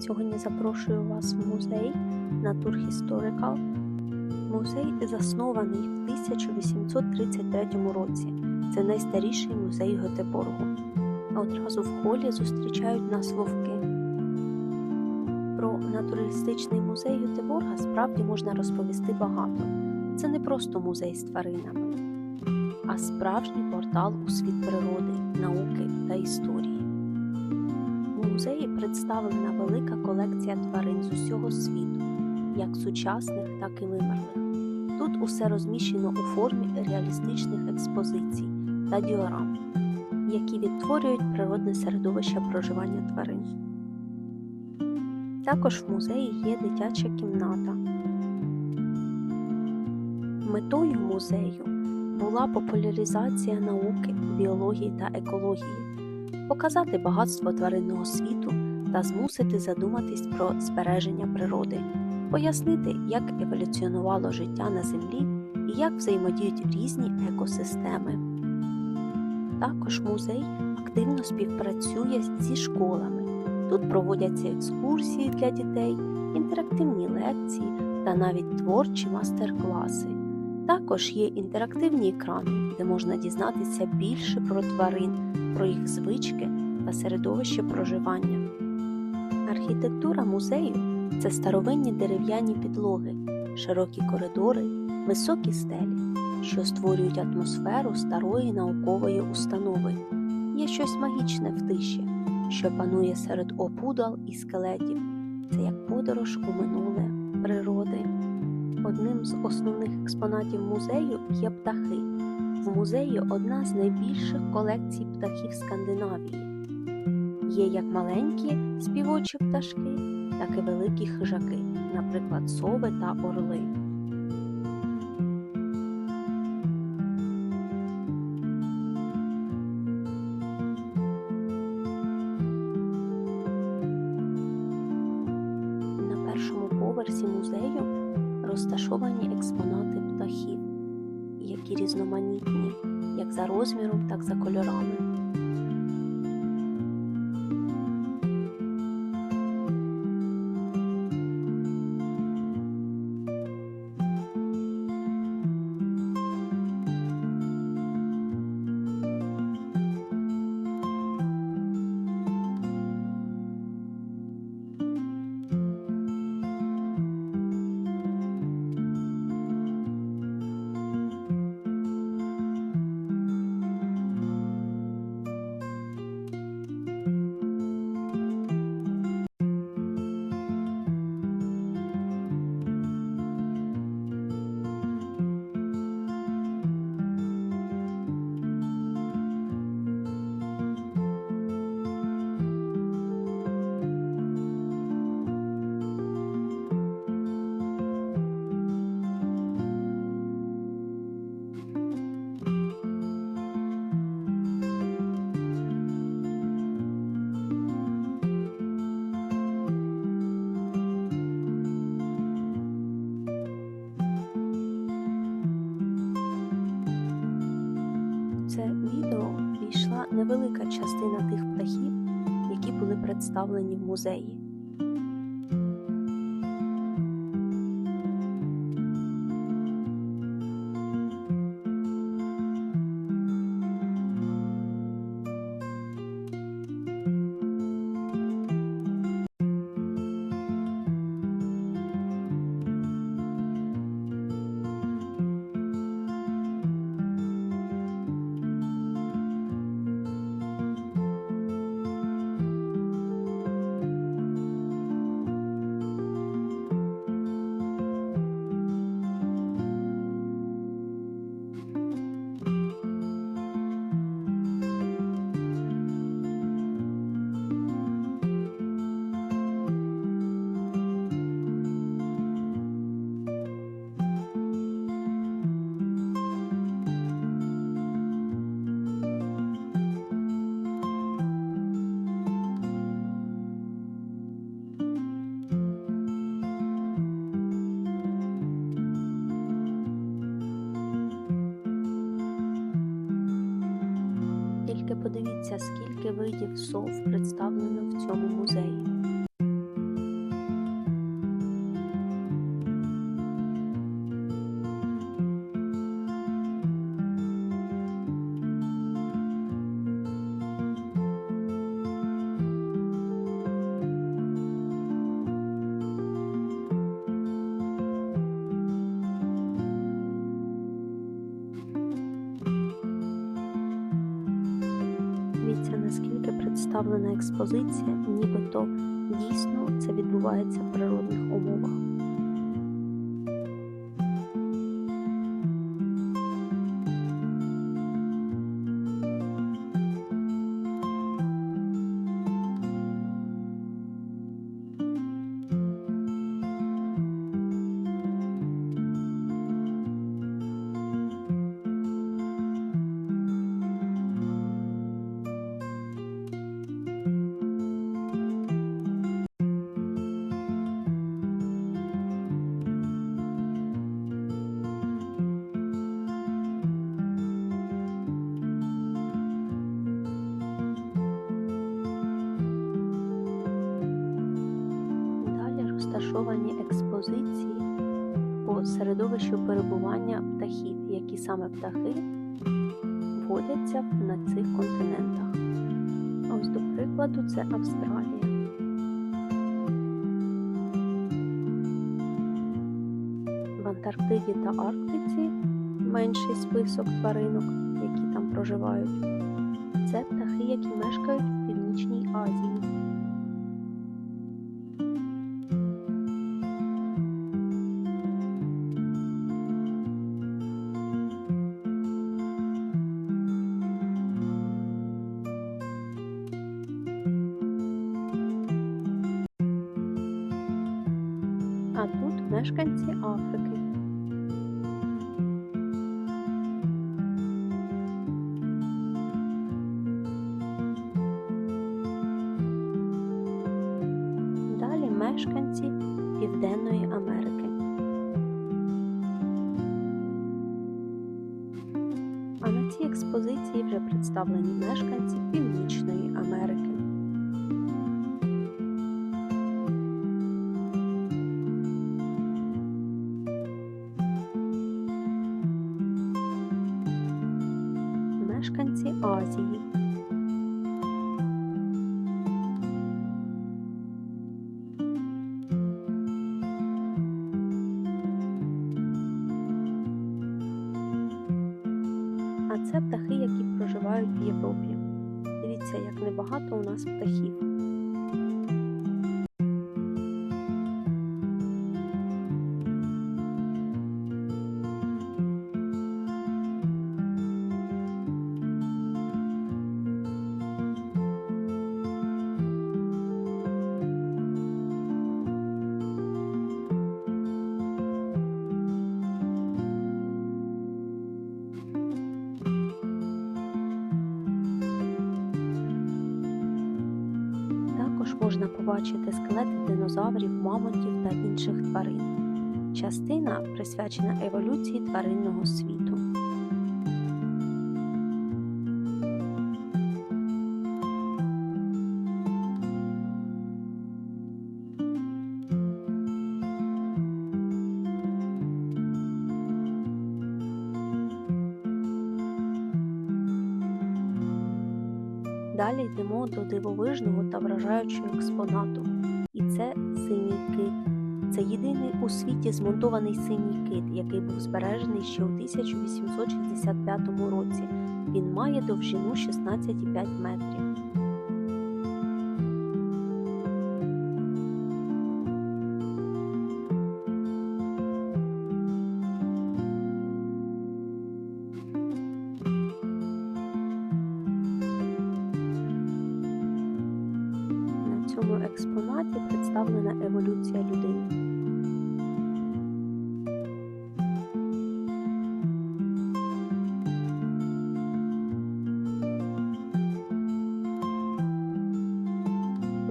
Сьогодні запрошую вас в музей Natur Historical. Музей заснований в 1833 році. Це найстаріший музей Гетеборгу. А одразу в холі зустрічають нас вовки. Про натуралістичний музей Гетеборга справді можна розповісти багато. Це не просто музей з тваринами, а справжній портал у світ природи, науки та історії. Музеї представлена велика колекція тварин з усього світу, як сучасних, так і вимерлих. Тут усе розміщено у формі реалістичних експозицій та діорам, які відтворюють природне середовище проживання тварин. Також в музеї є дитяча кімната. Метою музею була популяризація науки, біології та екології показати багатство тваринного світу та змусити задуматись про збереження природи, пояснити, як еволюціонувало життя на Землі і як взаємодіють різні екосистеми. Також музей активно співпрацює зі школами. Тут проводяться екскурсії для дітей, інтерактивні лекції та навіть творчі мастер-класи. Також є інтерактивні екрани, де можна дізнатися більше про тварин, про їх звички та середовище проживання. Архітектура музею це старовинні дерев'яні підлоги, широкі коридори, високі стелі, що створюють атмосферу старої наукової установи. Є щось магічне в тиші, що панує серед опудал і скелетів. Це як подорож у минуле природи. Одним з основних експонатів музею є птахи. В музеї одна з найбільших колекцій птахів Скандинавії. Є як маленькі співочі пташки, так і великі хижаки, наприклад, сови та орли. Розміром, так за кольорами. Невелика частина тих птахів, які були представлені в музеї. Подивіться, скільки видів сов представлено в цьому музеї. Відбувається в розташовані експозиції по середовищу перебування птахів, які саме птахи водяться на цих континентах. Ось до прикладу, це Австралія. В Антарктиді та Арктиці менший список тваринок, які там проживають. Це птахи, які мешкають в Північній Азії. Мешканці Африки. Мешканці Азії. А можна побачити скелети динозаврів, мамонтів та інших тварин. Частина присвячена еволюції тваринного світу. Дивовижного та вражаючого експонату. І це синій кит. Це єдиний у світі змонтований синій кит, який був збережений ще у 1865 році. Він має довжину 16,5 метрів.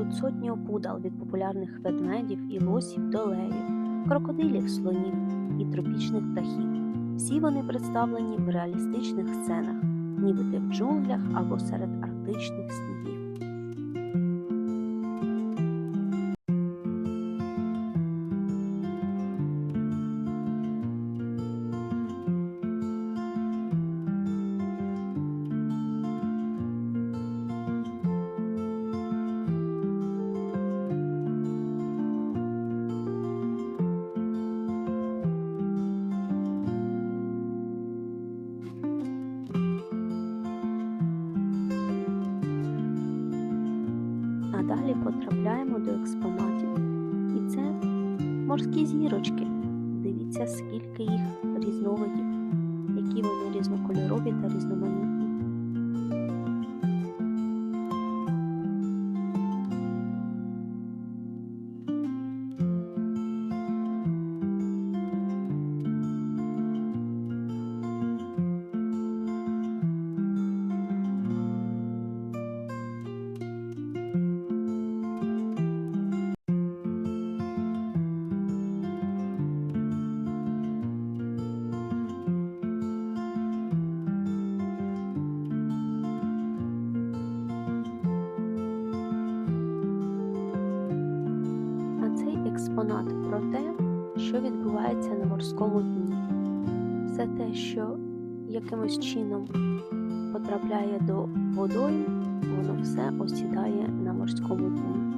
Тут сотні опудал від популярних ведмедів і лосів до левів, крокодилів, слонів і тропічних птахів. Всі вони представлені в реалістичних сценах, ніби ти в джунглях або серед арктичних снігів. До експонатів. І це морські зірочки. Дивіться, скільки їх різновидів, які вони різнокольорові та різноманітні. Цей про те, що відбувається на морському дні. Все те, що якимось чином потрапляє до водою, воно все осідає на морському дні.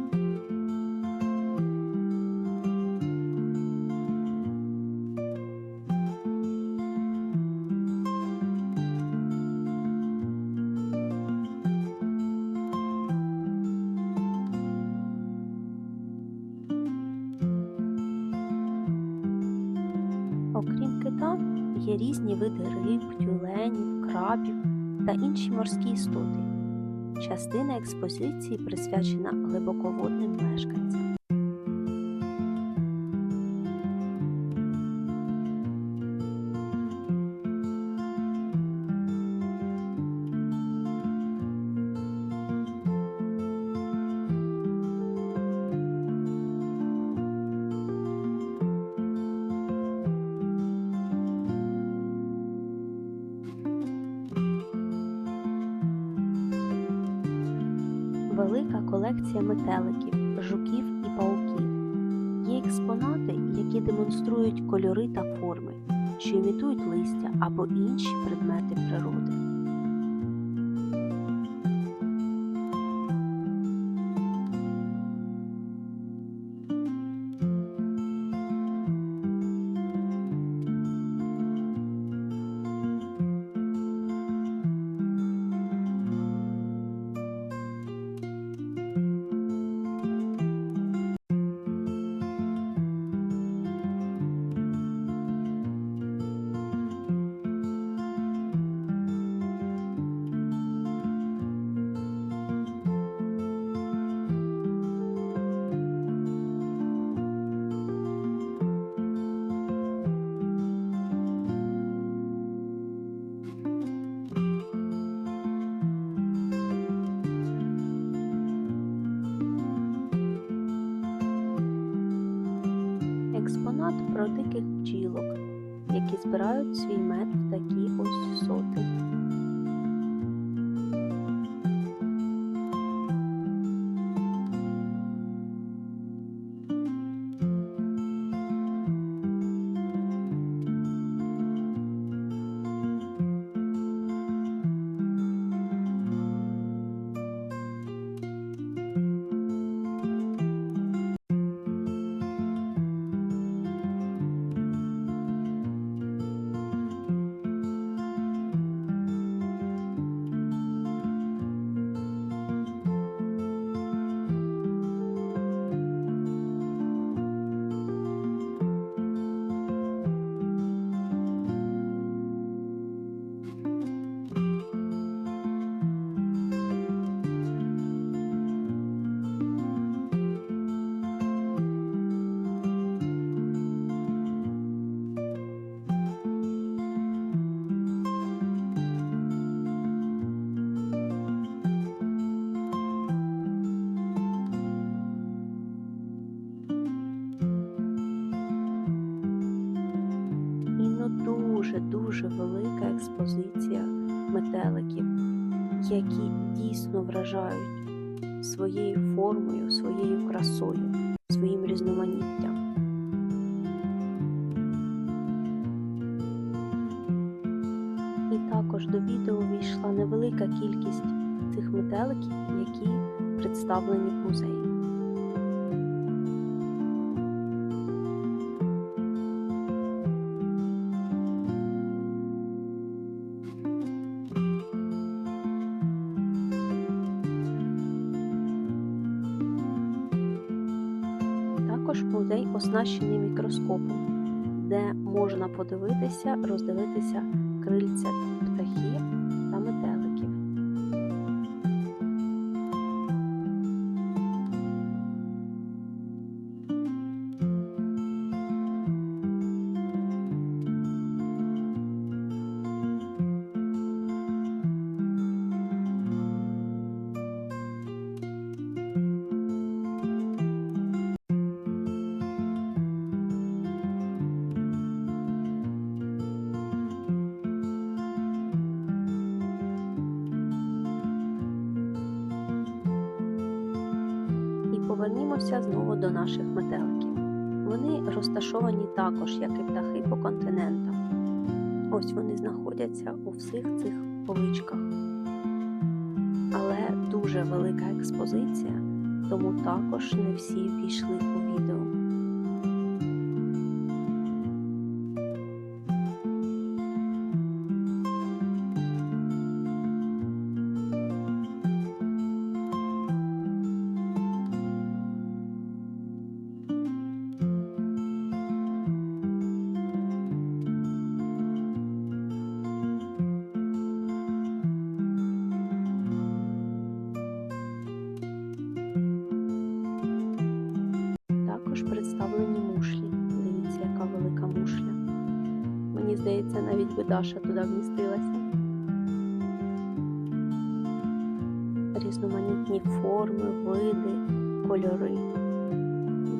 Є різні види риб, тюленів, крабів та інші морські істоти. Частина експозиції присвячена глибоководним мешканцям. Велика колекція метеликів, жуків і пауків. Є експонати, які демонструють кольори та форми, що імітують листя або інші предмети природи. Збирають свій які дійсно вражають своєю формою, своєю красою, своїм різноманіттям. І також до відео війшла невелика кількість цих метеликів, які представлені в музеї. Мікроскопом, де можна подивитися, роздивитися крильця птахів повернімося знову до наших метеликів. Вони розташовані також, як і птахи по континентам. Ось вони знаходяться у всіх цих поличках. Але дуже велика експозиція, тому також не всі пішли у відео. Даша туди вмістилася. Різноманітні форми, види, кольори.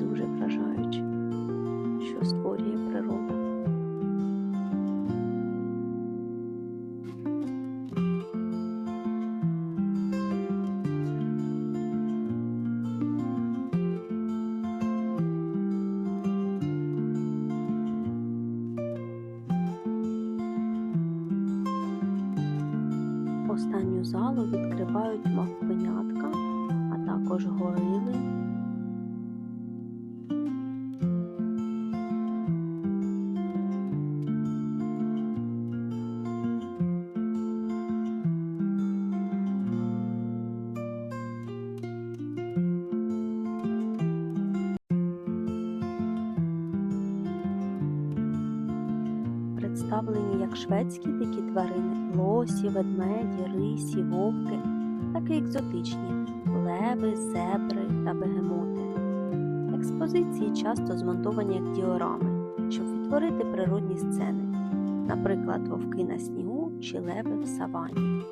Дуже вражаючі, що створює Представлені як шведські дикі тварини, лосі, ведмеді, рисі, вовки, так і екзотичні леви, зебри та бегемоти. Експозиції часто змонтовані як діорами, щоб відтворити природні сцени, наприклад, вовки на снігу чи леви в савані.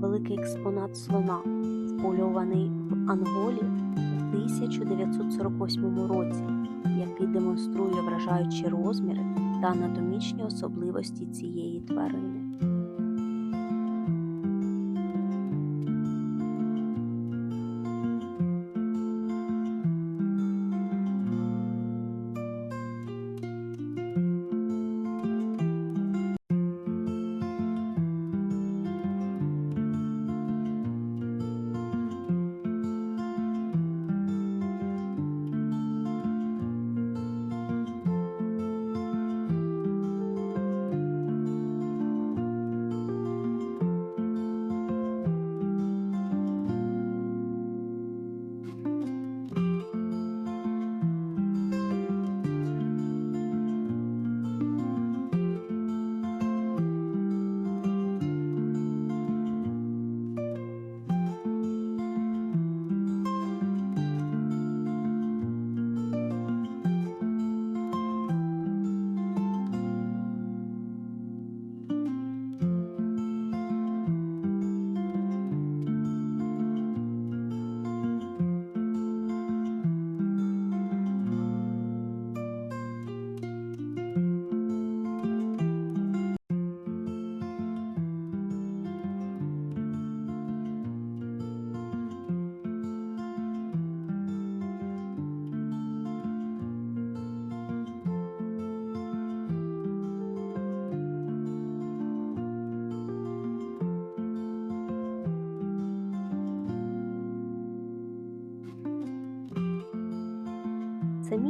Великий експонат слона, впольований в Анголі у 1948 році, який демонструє вражаючі розміри та анатомічні особливості цієї тварини.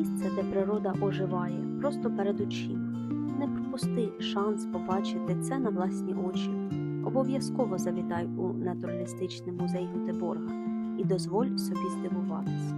Місце, де природа оживає, просто перед очима. Не пропусти шанс побачити це на власні очі. Обов'язково завітай у натуралістичний музей Гютеборга і дозволь собі здивуватись.